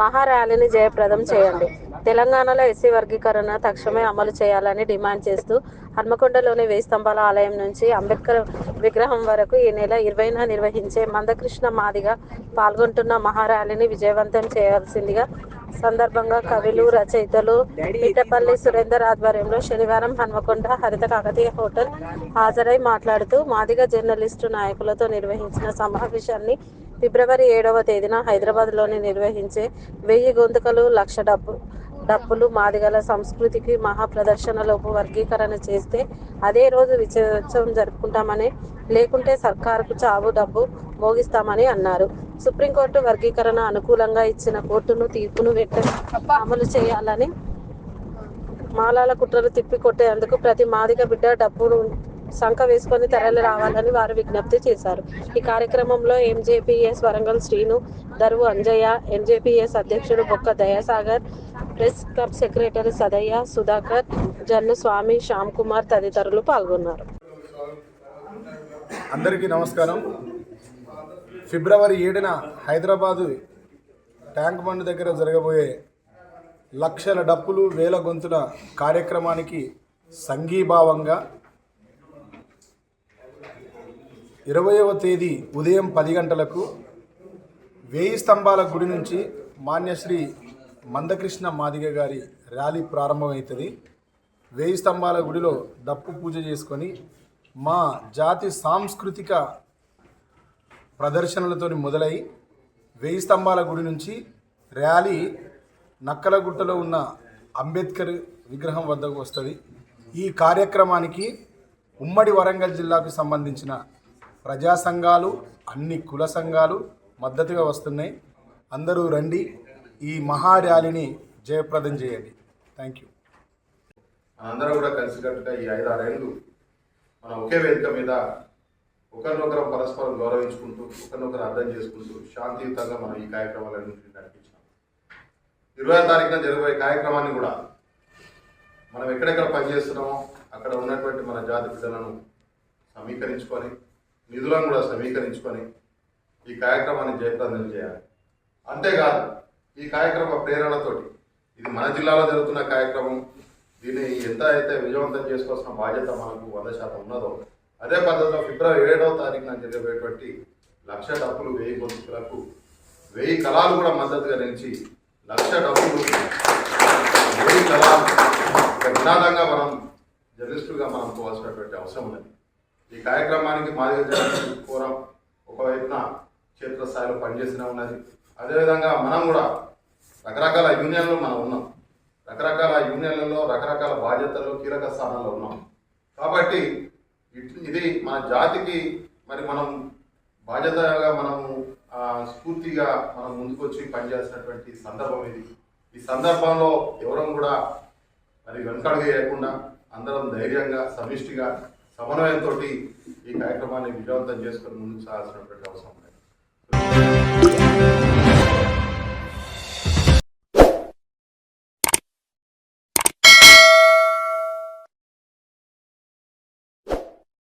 మహార్యాలీని జయప్రదం చేయండి. తెలంగాణలో ఎస్సీ వర్గీకరణ తక్షణమే అమలు చేయాలని డిమాండ్ చేస్తూ హన్మకొండలోని వేయి స్తంభాల ఆలయం నుంచి అంబేద్కర్ విగ్రహం వరకు ఈ నెల ఇరవైన నిర్వహించే మందకృష్ణ మాదిగా పాల్గొంటున్న మహార్యాలీని విజయవంతం చేయాల్సిందిగా సందర్భంగా కవులు రచయితలు మిట్టపల్లి సురేందర్ ఆధ్వర్యంలో శనివారం హన్మకొండ హరిత కాకతీయ హోటల్ హాజరై మాట్లాడుతూ మాదిగ జర్నలిస్టు నాయకులతో నిర్వహించిన సమావేశాన్ని ఫిబ్రవరి ఏడవ తేదీన హైదరాబాద్లోని నిర్వహించే వెయ్యి గొంతుకలు లక్ష డబ్బు డప్పులు మాదిగల సంస్కృతికి మహా ప్రదర్శనలోపు వర్గీకరణ చేస్తే అదే రోజు విజయోత్సవం జరుపుకుంటామని లేకుంటే సర్కారుకు చావు డబ్బు మోగిస్తామని అన్నారు. సుప్రీంకోర్టు వర్గీకరణ అనుకూలంగా ఇచ్చిన కోర్టును తీర్పును వెంటనే అమలు చేయాలని మాలాల కుట్రలు తిప్పి కొట్టేందుకు ప్రతి మాదిగ బిడ్డ డబ్బును సంఖ వేసుకొని తరలి రావాలని వారు విజ్ఞప్తి చేశారు. ఈ కార్యక్రమంలో ఎంజేపీఎస్ వరంగల్ శ్రీను దరువు అంజయ్య ఎంజేపీఎస్ అధ్యక్షుడు Bokka Dayasagar press club secretary Sadaiah Sudhakar Jannu Swamy Shyam Kumar తదితరులు పాల్గొన్నారు. అందరికీ నమస్కారం. ఫిబ్రవరి ఏడున హైదరాబాదు ట్యాంక్ బండ్ దగ్గర జరగబోయే లక్షల డప్పులు వేల గొంతుల కార్యక్రమానికి సంఘీభావంగా ఇరవయవ తేదీ ఉదయం పది గంటలకు వేయి స్తంభాల గుడి నుంచి మాన్యశ్రీ మందకృష్ణ మాదిగ గారి ర్యాలీ ప్రారంభమవుతుంది వేయి స్తంభాల గుడిలో డప్పు పూజ చేసుకొని మా జాతి సాంస్కృతిక ప్రదర్శనలతో మొదలై వేయి స్తంభాల గుడి నుంచి ర్యాలీ నక్కలగుట్టలో ఉన్న అంబేద్కర్ విగ్రహం వద్దకు వస్తుంది. ఈ కార్యక్రమానికి ఉమ్మడి వరంగల్ జిల్లాకు సంబంధించిన ప్రజా సంఘాలు అన్ని కుల సంఘాలు మద్దతుగా వస్తున్నాయి. అందరూ రండి ఈ మహా ర్యాలీని జయప్రదం చేయండి. థ్యాంక్ యూ అందరూ కూడా కలిసికట్టుగా ఈ ఐదారేళ్ళు మనం ఒకే వేదిక మీద ఒకరినొకరం పరస్పరం గౌరవించుకుంటూ ఒకరినొకరు అర్థం చేసుకుంటూ శాంతియుతంగా మనం ఈ కార్యక్రమాలన్నింటినీ నడిపించాం ఇరవై తారీఖున జరగబోయే కార్యక్రమాన్ని కూడా మనం ఎక్కడెక్కడ పనిచేస్తున్నామో అక్కడ ఉన్నటువంటి మన జాతి బిడ్డలను సమీకరించుకొని నిధులను కూడా సమీకరించుకొని ఈ కార్యక్రమాన్ని జయప్రదం చేయాలి. అంతేకాదు ఈ కార్యక్రమ ప్రేరణతోటి ఇది మన జిల్లాలో జరుగుతున్న కార్యక్రమం. దీన్ని ఎంత అయితే విజయవంతం చేసుకోవాల్సిన బాధ్యత మనకు వంద శాతం ఉన్నదో అదే పద్ధతిలో ఫిబ్రవరి ఏడవ తారీఖున జరిగేటువంటి లక్ష డబ్బులు వెయ్యి గొంతుకులకు వెయ్యి కళాలు కూడా మద్దతుగా నిలిచి లక్ష డబ్బులు వెయ్యి కళాలు ఒక నినాదంగా మనం జర్నలిస్టులుగా మనం పోవాల్సినటువంటి అవసరం ఉన్నది. ఈ కార్యక్రమానికి మాదిగ జర్నలిస్టు ఫోరం ఒకవైపున క్షేత్రస్థాయిలో పనిచేస్తూనే ఉన్నది. అదేవిధంగా మనం కూడా రకరకాల యూనియన్లు మనం ఉన్నాం. రకరకాల యూనియన్లలో రకరకాల బాధ్యతలు కీలక స్థానంలో ఉన్నాం. కాబట్టి ఇది మన జాతికి మరి మనం బాధ్యతగా మనము స్ఫూర్తిగా మనం ముందుకొచ్చి పనిచేసినటువంటి సందర్భం ఇది. ఈ సందర్భంలో ఎవరం కూడా మరి వెనకడుగు వేయకుండా అందరం ధైర్యంగా సమిష్టిగా సమన్వయంతో ఈ కార్యక్రమాన్ని విజయవంతం చేసుకుని ముందుకు సాగాల్సినటువంటి అవసరం ఉంది